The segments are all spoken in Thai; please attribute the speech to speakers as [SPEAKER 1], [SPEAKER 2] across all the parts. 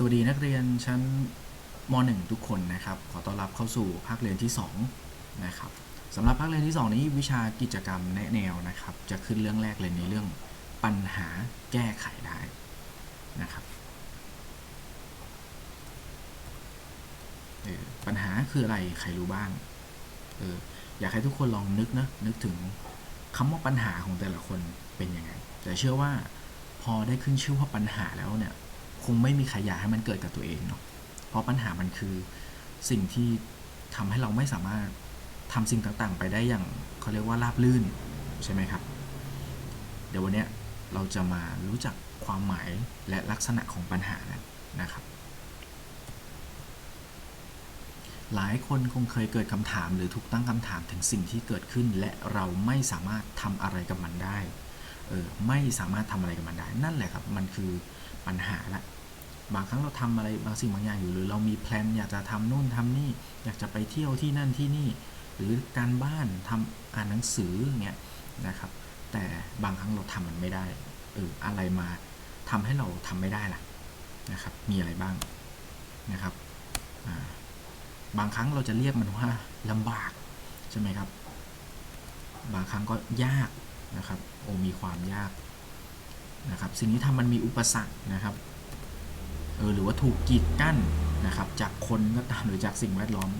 [SPEAKER 1] สวัสดีนักเรียนชั้นม .1 ทุกคนนะครับ ขอต้อนรับเข้าสู่ภาคเรียนที่2นะครับสำหรับภาคเรียนที่ 2 นี้วิชากิจกรรมแนะแนวนะครับ จะขึ้นเรื่องแรกเลยในเรื่องปัญหาแก้ไขได้นะครับปัญหาคืออะไรใครรู้บ้างเอออยากให้ทุกคนลองนึกนะนึกถึงคำว่าปัญหาของแต่ละคนเป็นยังไงแต่เชื่อว่าพอได้ขึ้นชื่อว่าปัญหาแล้วเนี่ย คงไม่มีใครอยากให้มันเกิดกับตัวเองเนาะเพราะปัญหามันคือสิ่งที่ทำให้เราไม่สามารถทำสิ่งต่างๆ ไปได้อย่างเขาเรียกว่าราบลื่นใช่ไหมครับ เดี๋ยววันนี้เราจะมารู้จักความหมายและลักษณะของปัญหากันนะครับ หลายคนคงเคยเกิดคำถามหรือถูกตั้งคำถามถึงสิ่งที่เกิดขึ้น และเราไม่สามารถทำอะไรกับมันได้เออไม่สามารถทำอะไรกับมันได้ นั่นแหละครับ มันคือ ปัญหาละบางครั้งเราทำอะไรบางสิ่งบางอย่างอยู่หรือเรามีแพลนอยากจะทำนู่นทำนี่ อยากจะไปเที่ยวที่นั่นที่นี่ หรือการบ้านทำอ่านหนังสืออย่างเงี้ยนะครับ แต่บางครั้งเราทำมันไม่ได้เอออะไรมาทำให้เราทำไม่ได้ล่ะนะครับ มีอะไรบ้างนะครับาบางครั้งเราจะเรียกมันว่าลำบากใช่ไหมครับ บางครั้งก็ยากนะครับ โอ้มีความยาก นะครับสิ่งที่ทำมันมีอุปสรรคนะครับเออหรือว่าถูกกีดกั้นนะครับจากคนก็ตามหรือจากสิ่งแวดล้อม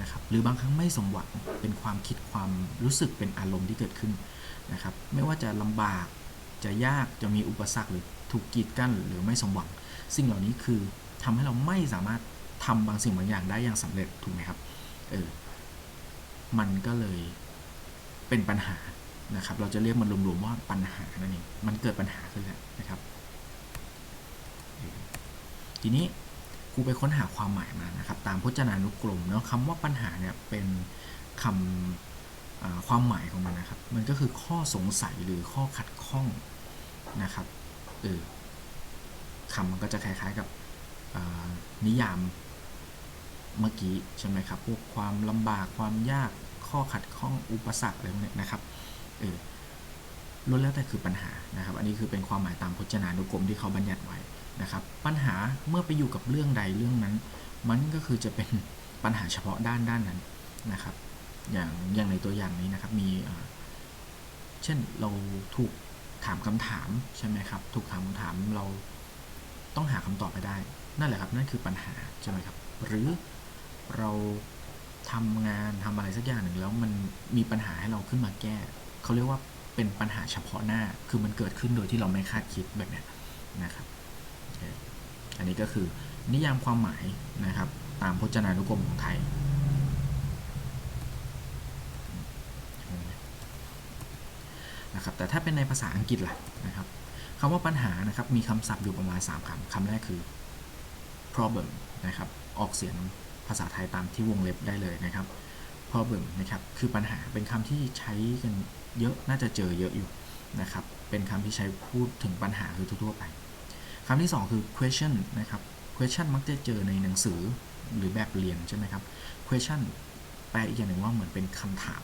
[SPEAKER 1] นะครับหรือบางครั้งไม่สมหวังเป็นความคิดความรู้สึกเป็นอารมณ์ที่เกิดขึ้นนะครับไม่ว่าจะลำบากจะยากจะมีอุปสรรคหรือถูกกีดกั้นหรือไม่สมหวัง สิ่งเหล่านี้คือทำให้เราไม่สามารถทำบางสิ่งบางอย่างได้อย่างสำเร็จถูกไหมครับเออมันก็เลยเป็นปัญหา นะครับ เราจะเรียกมันรวมๆว่าปัญหานั่นเอง มันเกิดปัญหาขึ้นแล้วนะครับ ทีนี้ครูไปค้นหาความหมายมานะครับ ตามพจนานุกรมเนาะคำว่าปัญหาเนี่ยเป็นคำความหมายของมันนะครับ มันก็คือข้อสงสัยหรือข้อขัดข้องนะครับเออคำมันก็จะคล้ายๆกับนิยามเมื่อกี้ใช่ไหมครับ พวกความลำบากความยากข้อขัดข้องอุปสรรคอะไรพวกนี้นะครับ เออล้วนแล้วแต่คือปัญหานะครับ อันนี้คือเป็นความหมายตามพจนานุกรมที่เขาบัญญัติไว้นะครับ ปัญหาเมื่อไปอยู่กับเรื่องใดเรื่องนั้น มันก็คือจะเป็นปัญหาเฉพาะด้านด้านนั้นนะครับ อย่างอย่างในตัวอย่างนี้นะครับมีเช่นเราถูกถามคำถามใช่ไหมครับ ถูกถามคำถามเราต้องหาคำตอบไปได้ นั่นแหละครับ นั่นคือปัญหาใช่ไหมครับ หรือเราทำงานทำอะไรสักอย่างหนึ่งแล้วมันมีปัญหาให้เราขึ้นมาแก้ เขาเรียกว่าเป็นปัญหาเฉพาะหน้า คือมันเกิดขึ้นโดยที่เราไม่คาดคิดแบบนี้นะครับ อันนี้ก็คือนิยามความหมายนะครับ ตามพจนานุกรมของไทย นะครับ แต่ถ้าเป็นในภาษาอังกฤษล่ะนะครับคำว่าปัญหานะครับ มีคำศัพท์อยู่ประมาณ 3คำคำแรกคือ problem นะครับ ออกเสียงภาษาไทยตามที่วงเล็บได้เลยนะครับ problem นะครับ คือปัญหาเป็นคำที่ใช้กัน เยอะน่าจะเจอเยอะอยู่นะครับ เป็นคำที่ใช้พูดถึงปัญหาคือทั่วๆไปคำที่ 2 คือ question นะครับ question มักจะเจอในหนังสือหรือแบบเรียนใช่ไหมครับ question แปลอีกอย่างหนึ่งว่าเหมือนเป็นคำถาม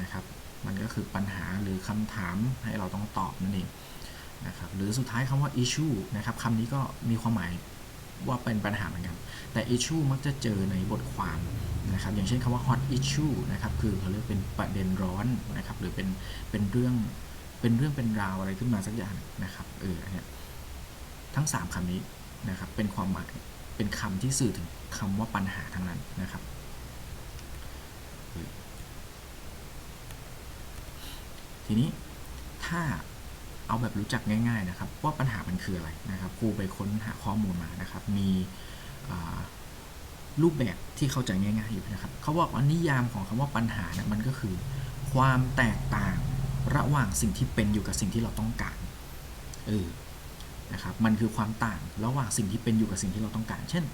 [SPEAKER 1] นะครับ มันก็คือปัญหาหรือคำถามให้เราต้องตอบนั่นเองนะครับ หรือสุดท้ายคำว่า issue นะครับคำนี้ก็มีความหมาย ว่าเป็นปัญหาเหมือนกัน แต่ issue มักจะเจอในบทความนะครับ อย่างเช่นคำว่า hot issue นะครับ คือเขาเรียกเป็นประเด็นร้อนนะครับ หรือเป็น เป็นเรื่อง เป็นเรื่องเป็นราวอะไรขึ้นมาสักอย่างนะครับ เออเนี้ยทั้ง 3คำนี้นะครับ เป็นความหมาย เป็นคำที่สื่อถึงคำว่าปัญหาทั้งนั้นนะครับ ทีนี้ถ้า เอาแบบรู้จักง่าย ๆนะครับ ว่าปัญหามันคืออะไรนะครับครูไปค้นหาข้อมูลมานะครับ มีรูปแบบที่เข้าใจง่ายๆอยู่นะครับเขาบอกว่านิยามของคำว่าปัญหานี่ยมันก็คือ ความแตกต่างระหว่างสิ่งที่เป็นอยู่กับสิ่งที่เราต้องการเออนะครับมันคือความต่างระหว่างสิ่งที่เป็นอยู่กับสิ่งที่เราต้องการ เช่น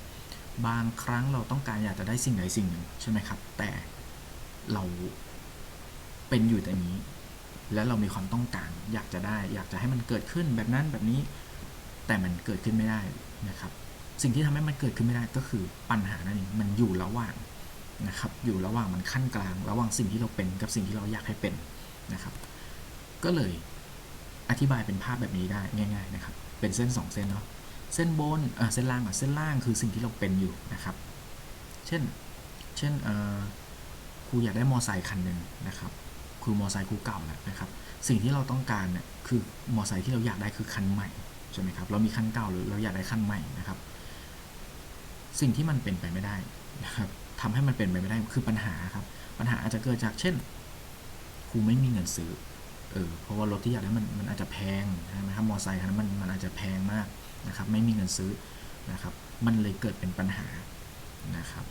[SPEAKER 1] บางครั้งเราต้องการอยากจะได้สิ่งใดสิ่งหนึ่งใช่ไหมครับ แต่เราเป็นอยู่แต่นี้ และเรามีความต้องการ อยากจะได้ อยากจะให้มันเกิดขึ้นแบบนั้นแบบนี้ แต่มันเกิดขึ้นไม่ได้นะครับ สิ่งที่ทำให้มันเกิดขึ้นไม่ได้ก็คือปัญหานั่นเองมันอยู่ระหว่างนะครับ อยู่ระหว่างมันขั้นกลาง ระหว่างสิ่งที่เราเป็นกับสิ่งที่เราอยากให้เป็นนะครับ ก็เลยอธิบายเป็นภาพแบบนี้ได้ง่าย ๆนะครับ เป็นเส้น 2 เส้นเนาะ เส้นบนอะเส้นล่างอะ เส้นล่างคือสิ่งที่เราเป็นอยู่นะครับ เช่น เช่นเออครูอยากได้มอไซค์คันหนึ่งนะครับ คือมอไซค์ครูเก่าแหละนะครับ สิ่งที่เราต้องการเนี่ยคือมอไซค์ที่เราอยากได้คือคันใหม่ใช่ไหมครับ เรามีคันเก่าหรือเราอยากได้คันใหม่นะครับ สิ่งที่มันเป็นไปไม่ได้นะครับทำให้มันเป็นไปไม่ได้คือปัญหาครับ ปัญหาอาจจะเกิดจากเช่นครูไม่มีเงินซื้อเออเพราะว่ารถที่อยากได้มันมันอาจจะแพงใช่ไหมครับมอไซค์คันนั้นมันมันอาจจะแพงมากนะครับ ไม่มีเงินซื้อนะครับ มันเลยเกิดเป็นปัญหานะครับ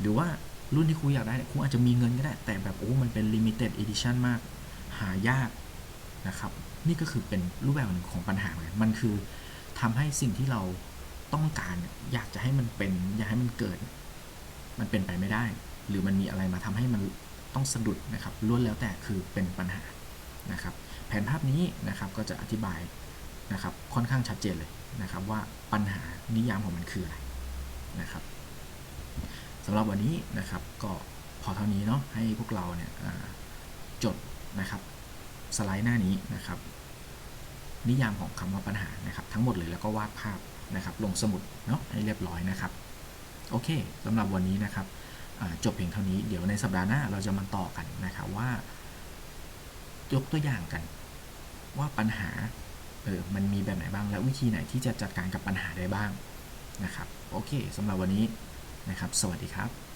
[SPEAKER 1] หรือว่า รุ่นที่ครูอยากได้เนี่ยครูอาจจะมีเงินก็ได้ แต่แบบโอ้มันเป็น limited edition มาก หายากนะครับ นี่ก็คือเป็นรูปแบบหนึ่งของปัญหาเหมือนกันมันคือทำให้สิ่งที่เราต้องการอยากจะให้มันเป็น อยากให้มันเกิด มันเป็นไปไม่ได้ หรือมันมีอะไรมาทำให้มันต้องสะดุดนะครับล้วนแล้วแต่คือเป็นปัญหานะครับ แผนภาพนี้นะครับก็จะอธิบายนะครับค่อนข้างชัดเจนเลยนะครับว่าปัญหานิยามของมันคืออะไรนะครับ สำหรับวันนี้นะครับก็พอเท่านี้เนาะให้พวกเราเนี่ยจดนะครับสไลด์หน้านี้นะครับ นิยามของคำว่าปัญหานะครับ ทั้งหมดเลยแล้วก็วาดภาพนะครับ ลงสมุดเนาะให้เรียบร้อยนะครับ โอเคสำหรับวันนี้นะครับจบเพียงเท่านี้เดี๋ยวในสัปดาห์หน้าเราจะมาต่อกันนะครับว่ายกตัวอย่างกัน ว่าปัญหาเออมันมีแบบไหนบ้างและวิธีไหนที่จะจัดการกับปัญหาได้บ้างนะครับ โอเคสำหรับวันนี้ นะครับ สวัสดีครับ